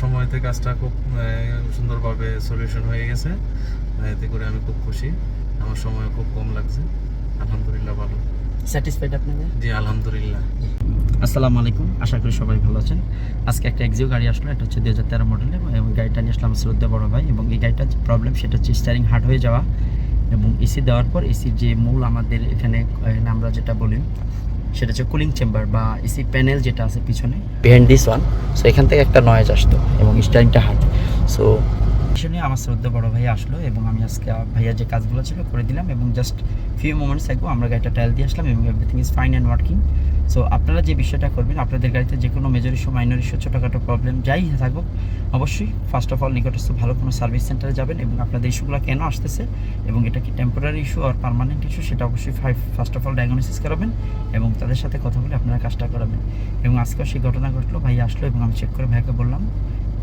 সময়তে কাজটা খুব সুন্দরভাবে সলিউশন হয়ে গেছে। এতে করে আমি খুব খুশি। আমার সময় খুব কম লাগছে। আলহামদুলিল্লাহ ভালো। স্যাটিসফাইড আপনাদের জি আলহামদুলিল্লাহ। আসসালামু আলাইকুম। আশা করি সবাই ভালো আছেন। আজকে একটা এক্সিও গাড়ি আসলো এটা হচ্ছে দুই হাজার তেরো মডেলের এবং গাড়িটা নিয়ে আসলাম শ্রদ্ধা বড় ভাই এবং এই গাড়িটার যে প্রবলেম সেটা হচ্ছে স্টারিং হার্ড হয়ে যাওয়া এবং এসি দেওয়ার পর এসির যে মূল আমাদের এখানে আমরা যেটা বলি সেটা হচ্ছে কুলিং চেম্বার বা এসি প্যানেল যেটা আছে পিছনে। বিহাইন্ড দিস ওয়ান সো এখান থেকে একটা নয়েজ আসতো এবং স্টারিংটা হার্ড সো পিছনে আমার শ্রদ্ধা বড় ভাই আসলো এবং আমি আজকে ভাইয়া যে কাজগুলো ছিল করে দিলাম এবং জাস্ট ফিউ মোমেন্টস আগে আমরা গাড়িটা টাইল দিয়ে আসলাম এবং everything is fine and working so আপনারা যে বিষয়টা করবেন, আপনাদের গাড়িতে যে কোনো মেজর ইস্যু মাইনর ইস্যু ছোটোখাটো প্রবলেম যাই থাকুক, অবশ্যই ফার্স্ট অফ অল নিকটস্থ ভালো কোনো সার্ভিস সেন্টারে যাবেন এবং আপনাদের ইস্যুগুলো কেন আসতেছে এবং এটা কি টেম্পোরারি ইস্যু আর পারমানেন্ট ইস্যু সেটা অবশ্যই ফার্স্ট অফ অল ডায়াগনোসিস করাবেন এবং তাদের সাথে কথা বলে আপনারা কাজটা করাবেন। এবং আজকেও সেই ঘটনা ঘটলো, ভাই আসলো এবং আমি চেক করে ভাইকে বললাম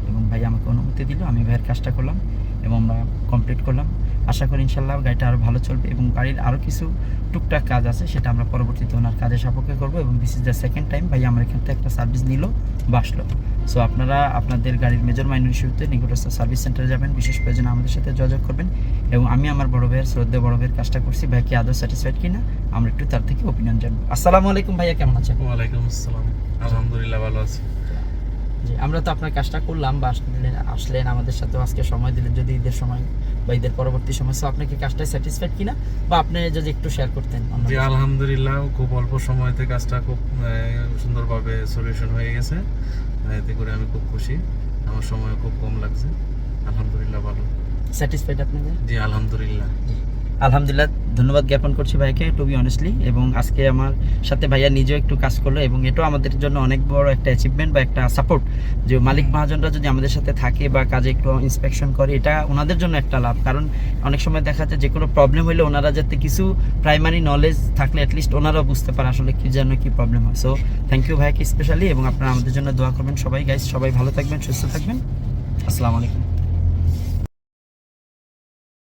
এবং ভাই আমাকে অনুমতি দিল, আমি ভাইয়ের কাজটা করলাম এবং আমরা কমপ্লিট করলাম। আশা করি ইনশাল্লাহ গাড়িটা আরও ভালো চলবে এবং গাড়ির আরও কিছু টুকটাক কাজ আছে সেটা আমরা পরবর্তীতে ওনার কাজের সাপেক্ষে করব এবং this is the second time ভাই আমার এখান থেকে একটা সার্ভিস নিল বা আসলো। সো আপনারা আপনাদের গাড়ির মেজর মাইনর ইস্যুতে নিকটস্থ সার্ভিস সেন্টারে যাবেন বিশেষ প্রয়োজনে আমাদের সাথে যোগাযোগ করবেন এবং আমি আমার বড় ভাইয়ের শ্রদ্ধা বড় ভাইয়ের কাজটা করছি ভাই কি আদৌ স্যাটিসফাইড কিনা আমরা একটু তার থেকে ওপিনিয়ন জানব। আসসালামু আলাইকুম ভাইয়া কেমন আছেন? ওয়ালাইকুম আসসালাম। আলহামদুলিল্লাহ ভালো আছি। জি আমরা তো আপনার কাজটা করলাম বা আসলেন আমাদের সাথে আজকে সময় দিলেন যদি ঈদের সময় বা ঈদের পরবর্তী সময় সো আপনি কি কাজটাই স্যাটিসফাইড কিনা? বা আপনি যদি একটু শেয়ার করতেন জি আলহামদুলিল্লাহ খুব অল্প সময়তে কাজটা খুব সুন্দরভাবে সলিউশন হয়ে গেছে। এতে করে আমি খুব খুশি। আমার সময় খুব কম লাগছে। আলহামদুলিল্লাহ ভালো। স্যাটিসফাইড আপনাদের? জি আলহামদুলিল্লাহ। আলহামদুলিল্লাহ, ধন্যবাদ জ্ঞাপন করছি ভাইকে টু বি অনেস্টলি এবং আজকে আমার সাথে ভাইয়া নিজেও একটু কাজ করল, এবং এটাও আমাদের জন্য অনেক বড় একটা অ্যাচিভমেন্ট বা একটা সাপোর্ট যে মালিক মহাজনরা যদি আমাদের সাথে থাকে বা কাজে একটু ইন্সপেকশন করে, এটা ওনাদের জন্য একটা লাভ। কারণ অনেক সময় দেখা যায় যে কোনো প্রবলেম হলে ওনারা যাতে কিছু প্রাইমারি নলেজ থাকলে অ্যাটলিস্ট ওনারাও বুঝতে পারে আসলে কী যেন কি প্রবলেম হয়। সো থ্যাংক ইউ ভাইকে স্পেশালি এবং আপনারা আমাদের জন্য দোয়া করবেন সবাই গাইস সবাই ভালো থাকবেন, সুস্থ থাকবেন। আসসালামু আলাইকুম।